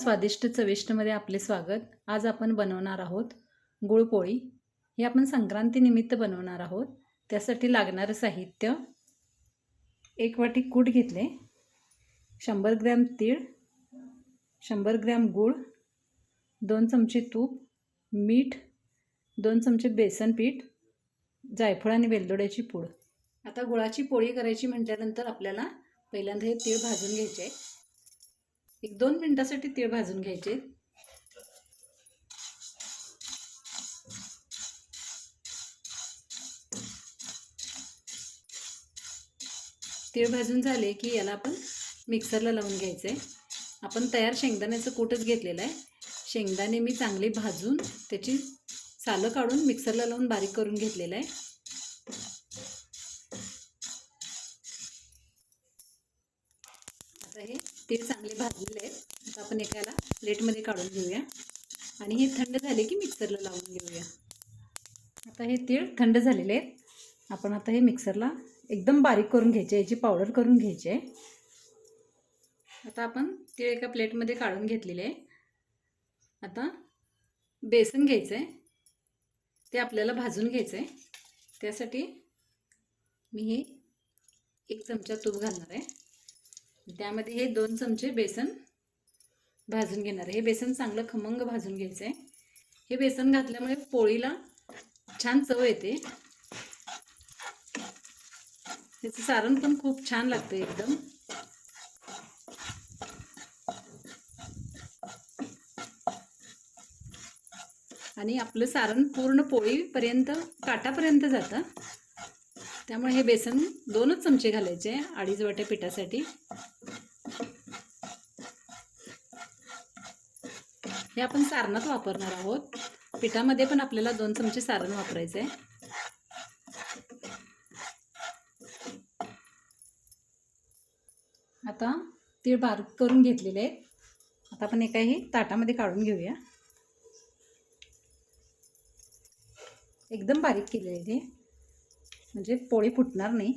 स्वादिष्ट चविष्टमध्ये आपले स्वागत. आज आपण बनवणार आहोत गुळपोळी हे आपण संक्रांतीनिमित्त बनवणार आहोत. त्यासाठी लागणारं साहित्य एक वाटी कूट घेतले. शंभर ग्रॅम तीळ शंभर ग्रॅम गूळ दोन चमचे तूप मीठ दोन चमचे बेसन पीठ जायफळ आणि वेलदोड्याची पूड. आता गुळाची पोळी करायची म्हटल्यानंतर आपल्याला पहिल्यांदा हे तीळ भाजून घ्यायचे. आहे एक दोन मिनटासाठी तीळ भाजून घ्यायचे. तीळ भाजून झाले की याला आपण मिक्सरला लावून घ्यायचं आहे आपण तयार शेंगदाण्याचं कूटच घेतलेलं आहे. शेंगदाणे मी चांगले भाजून त्याची सालं काढून मिक्सरला लावून बारीक करून घेतलेलं आहे. भाजलेले आहेत. आता आपण एकाला प्लेटमध्ये काढून घेऊया. आणि हे थंड झाले की मिक्सरला लावून घेऊया. आता हे तीळ थंड झालेले आहेत. आपण आता हे मिक्सरला एकदम बारीक करून घ्यायचे याची पावडर करून घ्यायची. आहे आता आपण तीळ एका प्लेटमध्ये काढून घेतलेले आहे. आता बेसन घ्यायचं आहे. ते आपल्याला भाजून घ्यायचं आहे. त्यासाठी मी हे एक चमचा तूप घालणार आहे. त्यामध्ये हे दोन चमचे बेसन भाजून घेणार आहे. हे बेसन चांगलं खमंग भाजून घ्यायचं आहे. हे बेसन घातल्यामुळे पोळीला छान चव येते. त्याचं सारण पण खूप छान लागतं एकदम. आणि आपलं सारण पूर्ण पोळीपर्यंत काटापर्यंत जातं. त्यामुळे हे बेसन दोनच चमचे घालायचे अडीच वाट्या पिठासाठी. हे आपण सारणात वापरणार आहोत. पिठामध्ये पण आपल्याला दोन चमचे सारण वापरायचं आहे आता तीळ बारीक करून घेतलेले आहेत. आता आपण एकाही ताटामध्ये काढून घेऊया. एकदम बारीक केलेले ते म्हणजे पोळी फुटणार नाही.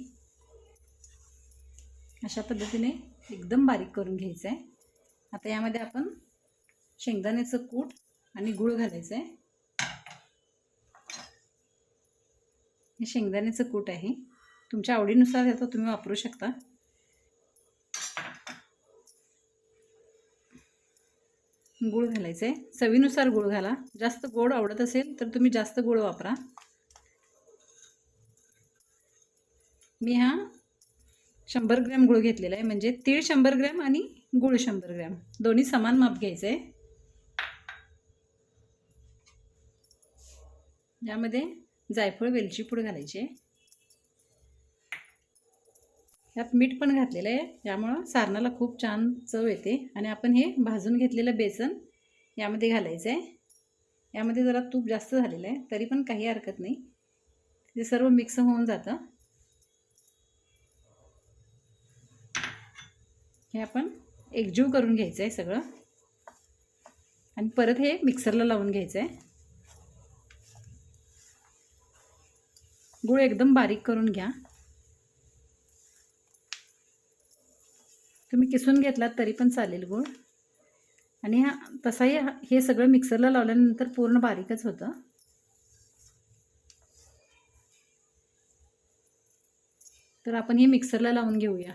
अशा पद्धतीने एकदम बारीक करून घ्यायचं आहे आता यामध्ये आपण शेंगदाण्याचं कूट आणि गूळ घालायचं आहे हे शेंगदाण्याचं कूट आहे. तुमच्या आवडीनुसार याचा तुम्ही वापरू शकता. गूळ घालायचं आहे चवीनुसार गूळ घाला. जास्त गोड आवडत असेल तर तुम्ही जास्त गूळ वापरा. मी हा शंभर ग्रॅम गूळ घेतलेला आहे. म्हणजे तीळ शंभर ग्रॅम आणि गूळ शंभर ग्रॅम. दोन्ही समान माप घ्यायचं आहे यामध्ये जायफळ वेलची पूड घालायची आहे. यात मीठ पण घातलेलं आहे. यामुळं सारणाला खूप छान चव येते. आणि आपण हे भाजून घेतलेलं बेसन यामध्ये घालायचं आहे. यामध्ये जरा तूप जास्त झालेलं आहे. तरी पण काही हरकत नाही. ते सर्व मिक्स होऊन जातं. हे आपण एकजीव करून घ्यायचं आहे सगळं. आणि परत हे मिक्सरला लावून घ्यायचं आहे. गूळ एकदम बारीक करून घ्या. तुम्ही किसून घेतलात तरी पण चालेल गूळ. आणि हा तसाही हे सगळं मिक्सरला लावल्यानंतर पूर्ण बारीकच होतं. तर आपण हे मिक्सरला लावून घेऊया.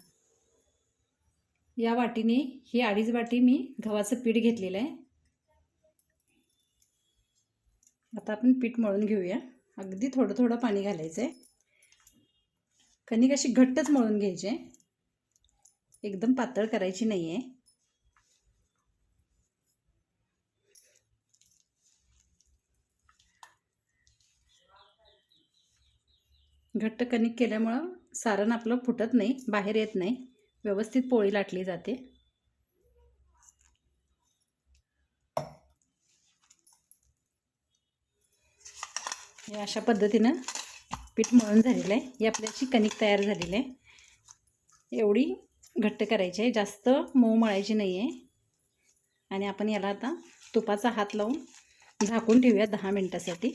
या वाटीने ही अडीच वाटी मी गव्हाचं पीठ घेतलेलं आहे. आता आपण पीठ मळून घेऊया. अगदी थोडं थोडं पाणी घालायचं आहे कणिक अशी घट्टच मळून घ्यायची. आहे एकदम पातळ करायची नाही आहे घट्ट कणिक केल्यामुळं सारण आपलं फुटत नाही बाहेर येत नाही. व्यवस्थित पोळी लाटली जाते. हे अशा पद्धतीनं पीठ मळून झालेलं आहे. ही आपल्याची कणिक तयार झालेली आहे. एवढी घट्ट करायची आहे. जास्त मऊ मळायची नाही आहे आणि आपण याला आता तुपाचा हात लावून झाकून ठेवूया दहा मिनटासाठी.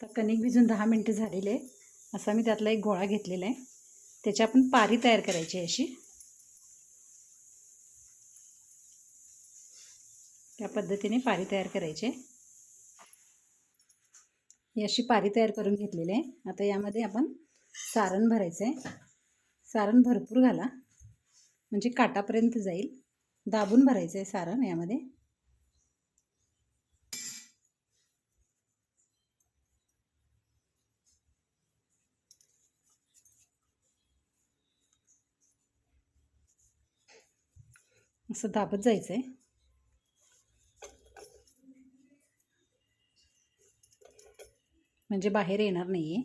तर कणिक भिजून दहा मिनटं झालेले आहे असा मी त्यातला एक गोळा घेतलेला आहे. त्याची आपण पारी तयार करायची आहे अशी. त्या पद्धतीने पारी तयार करायची. आहे ही अशी पारी तयार करून घेतलेली आहे. आता यामध्ये आपण सारण भरायचं आहे सारण भरपूर घाला. म्हणजे काटापर्यंत जाईल. दाबून भरायचं आहे सारण यामध्ये. असं दाबत जायचं आहे म्हणजे बाहेर येणार नाही आहे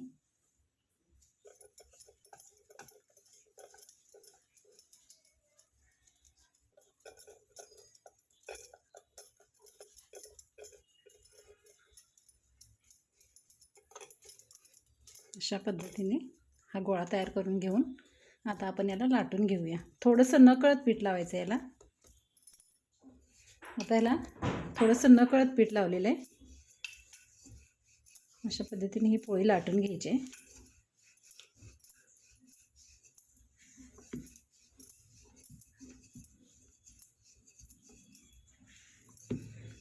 अशा पद्धतीने हा गोळा तयार करून घेऊन आता आपण याला लाटून घेऊया. थोडंसं नकळत पीठ लावायचं याला. आता ह्याला थोडंसं नकळत पीठ लावलेलं आहे. अशा पद्धतीने ही पोळी लाटून घ्यायची. आहे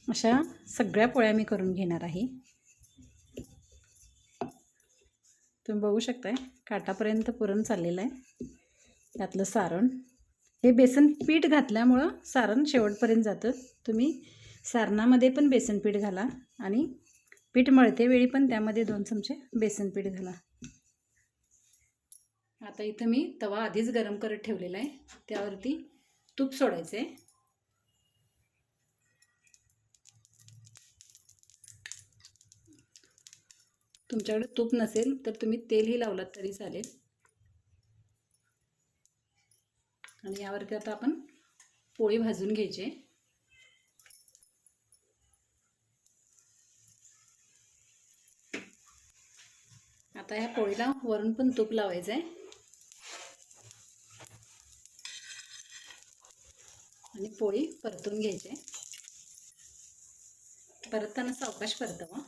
अशा सगळ्या पोळ्या मी करून घेणार आहे. तुम्ही बघू शकताय काटापर्यंत पुरण चाललेलं आहे. त्यातलं सारण. हे बेसन पीठ घातल्यामुळं सारण शेवटपर्यंत जातं. तुम्ही सारणामध्ये पण बेसन पीठ घाला आणि पीठ मळते वेळी पण त्यामध्ये दोन चमचे बेसन पीठ घाला. आता इथं मी तवा आधीच गरम करत ठेवलेला आहे. त्यावरती तूप सोडायचं आहे तुमच्याकडे तूप नसेल तर तुम्ही तेलही लावलात तरी चालेल. आणि यावरती आता आपण पोळी भाजून घ्यायची. आता ह्या पोळीला वरून पण तूप लावायचं आहे आणि पोळी परतून घ्यायची. परतताना सावकाश परतवा.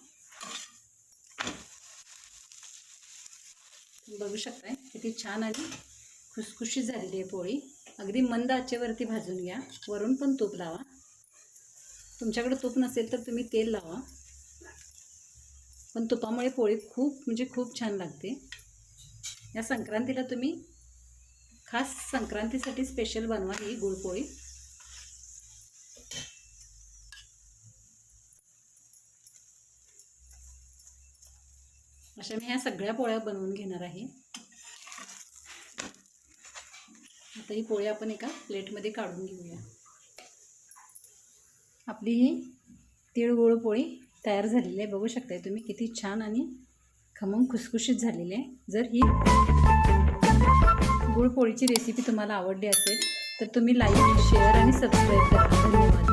बघू शकताय किती छान आणि खुसखुशीत झालेली आहे पोळी. अगदी मंद आचेवरती भाजून घ्या. वरून पण तूप लावा. तुमच्याकडे तूप नसेल तर तुम्ही तेल लावा. पण तुपामुळे पोळी खूप म्हणजे खूप छान लागते. या संक्रांतीला तुम्ही खास संक्रांतीसाठी स्पेशल बनवा ही गुळपोळी अशा मी ह्या सगळ्या पोळ्या बनवून घेणार आहे. आता ही पोळी आपण एका प्लेटमध्ये काढून घेऊया. आपली ही तिळगुळ पोळी तयार झालेली आहे. बघू शकताय तुम्ही किती छान आणि खमंग खुसखुशीत झालेली आहे. जर ही गुळपोळीची रेसिपी तुम्हाला आवडली असेल तर तुम्ही लाईक शेअर आणि सबस्क्राईब करा. धन्यवाद.